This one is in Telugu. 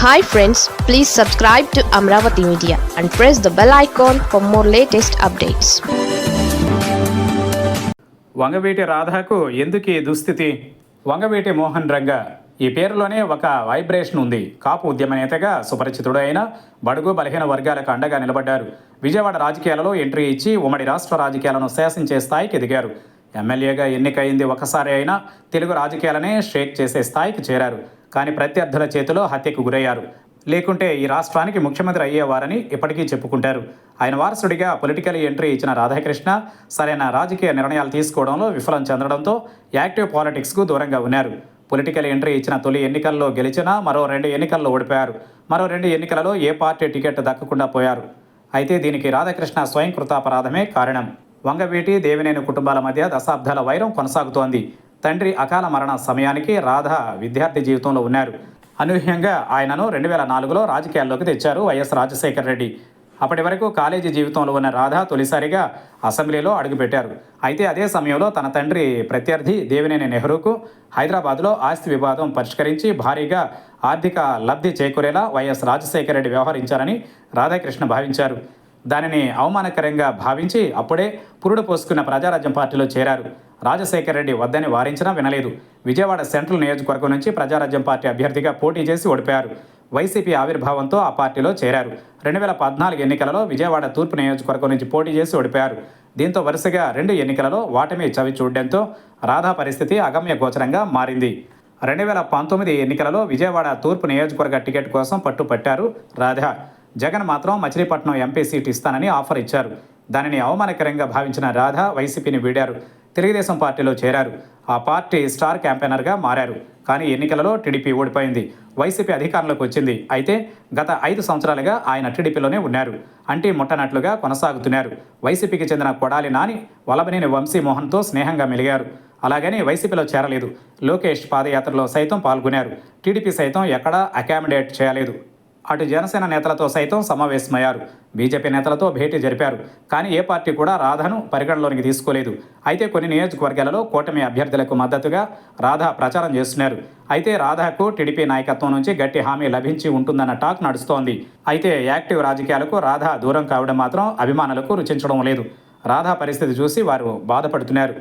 Hi friends please subscribe to Amaravati media and press the bell icon for more latest updates Vangaveeti రాధాకు ఎందుకు ఈ దుస్థితి? వంగవీటి మోహన్ రంగ ఈ పేరులోనే ఒక వైబ్రేషన్ ఉంది. కాపు ఉద్యమ నేతగా సుపరిచితుడు అయిన బడుగు బలహీన వర్గాలకు అండగా నిలబడ్డారు. విజయవాడ రాజకీయాలలో ఎంట్రీ ఇచ్చి ఉమ్మడి రాష్ట్ర రాజకీయాలను శాసించే స్థాయికి ఎదిగారు. ఎమ్మెల్యేగా ఎన్నికయింది ఒకసారి అయినా తెలుగు రాజకీయాలనే షేక్ చేసే స్థాయికి చేరారు. కానీ ప్రత్యర్థుల చేతిలో హత్యకు గురయ్యారు. లేకుంటే ఈ రాష్ట్రానికి ముఖ్యమంత్రి అయ్యేవారని ఇప్పటికీ చెప్పుకుంటారు. ఆయన వారసుడిగా పొలిటికల్ ఎంట్రీ ఇచ్చిన రాధాకృష్ణ సరైన రాజకీయ నిర్ణయాలు తీసుకోవడంలో విఫలం చెందడంతో యాక్టివ్ పాలిటిక్స్కు దూరంగా ఉన్నారు. పొలిటికల్ ఎంట్రీ ఇచ్చిన తొలి ఎన్నికల్లో గెలిచినా మరో రెండు ఎన్నికల్లో ఓడిపోయారు. మరో రెండు ఎన్నికలలో ఏ పార్టీ టికెట్ దక్కకుండా పోయారు. అయితే దీనికి రాధాకృష్ణ స్వయం కృతాపరాధమే కారణం. వంగవీటి దేవినేని కుటుంబాల మధ్య దశాబ్దాల వైరం కొనసాగుతోంది. తండ్రి అకాల మరణ సమయానికి రాధ విద్యార్థి జీవితంలో ఉన్నారు. అనూహ్యంగా ఆయనను రెండు వేల నాలుగులో రాజకీయాల్లోకి తెచ్చారు వైఎస్ రాజశేఖర రెడ్డి. అప్పటి వరకు కాలేజీ జీవితంలో ఉన్న రాధ తొలిసారిగా అసెంబ్లీలో అడుగుపెట్టారు. అయితే అదే సమయంలో తన తండ్రి ప్రత్యర్థి దేవినేని నెహ్రూకు హైదరాబాద్లో ఆస్తి వివాదం పరిష్కరించి భారీగా ఆర్థిక లబ్ధి చేకూరేలా వైఎస్ రాజశేఖర రెడ్డి వ్యవహరించారని రాధాకృష్ణ భావించారు. దానిని అవమానకరంగా భావించి అప్పుడే పురుడు పోసుకున్న ప్రజారాజ్యం పార్టీలో చేరారు. రాజశేఖర రెడ్డి వద్దని వారించినా వినలేదు. విజయవాడ సెంట్రల్ నియోజకవర్గం నుంచి ప్రజారాజ్యం పార్టీ అభ్యర్థిగా పోటీ చేసి ఓడిపోయారు. వైసీపీ ఆవిర్భావంతో ఆ పార్టీలో చేరారు. రెండు వేల పద్నాలుగు ఎన్నికలలో విజయవాడ తూర్పు నియోజకవర్గం నుంచి పోటీ చేసి ఓడిపోయారు. దీంతో వరుసగా రెండు ఎన్నికలలో వాటమి చవి చూడడంతో రాధా పరిస్థితి అగమ్య గోచరంగా మారింది. రెండు వేల పంతొమ్మిది ఎన్నికలలో విజయవాడ తూర్పు నియోజకవర్గ టికెట్ కోసం పట్టుపట్టారు రాధా. జగన్ మాత్రం మచిలీపట్నం ఎంపీ సీట్ ఇస్తానని ఆఫర్ ఇచ్చారు. దానిని అవమానకరంగా భావించిన రాధా వైసీపీని వీడారు. తెలుగుదేశం పార్టీలో చేరారు. ఆ పార్టీ స్టార్ క్యాంపెయినర్గా మారారు. కానీ ఎన్నికలలో టీడీపీ ఓడిపోయింది. వైసీపీ అధికారంలోకి వచ్చింది. అయితే గత ఐదు సంవత్సరాలుగా ఆయన టీడీపీలోనే ఉన్నారు. అంటే ముట్టనట్లుగా కొనసాగుతున్నారు. వైసీపీకి చెందిన కొడాలి నాని వలబనేని వంశీమోహన్తో స్నేహంగా మెలిగారు. అలాగని వైసీపీలో చేరలేదు. లోకేష్ పాదయాత్రలో సైతం పాల్గొన్నారు. టీడీపీ సైతం ఎక్కడా అకామిడేట్ చేయలేదు. అటు జనసేన నేతలతో సైతం సమావేశమయ్యారు. బీజేపీ నేతలతో భేటీ జరిపారు. కానీ ఏ పార్టీ కూడా రాధను పరిగణలోనికి తీసుకోలేదు. అయితే కొన్ని నియోజకవర్గాలలో కూటమి అభ్యర్థులకు మద్దతుగా రాధా ప్రచారం చేస్తున్నారు. అయితే రాధాకు టీడీపీ నాయకత్వం నుంచి గట్టి హామీ లభించి ఉంటుందన్న టాక్ నడుస్తోంది. అయితే యాక్టివ్ రాజకీయాలకు రాధా దూరం కావడం మాత్రం అభిమానులకు రుచించడం లేదు. రాధా పరిస్థితి చూసి వారు బాధపడుతున్నారు.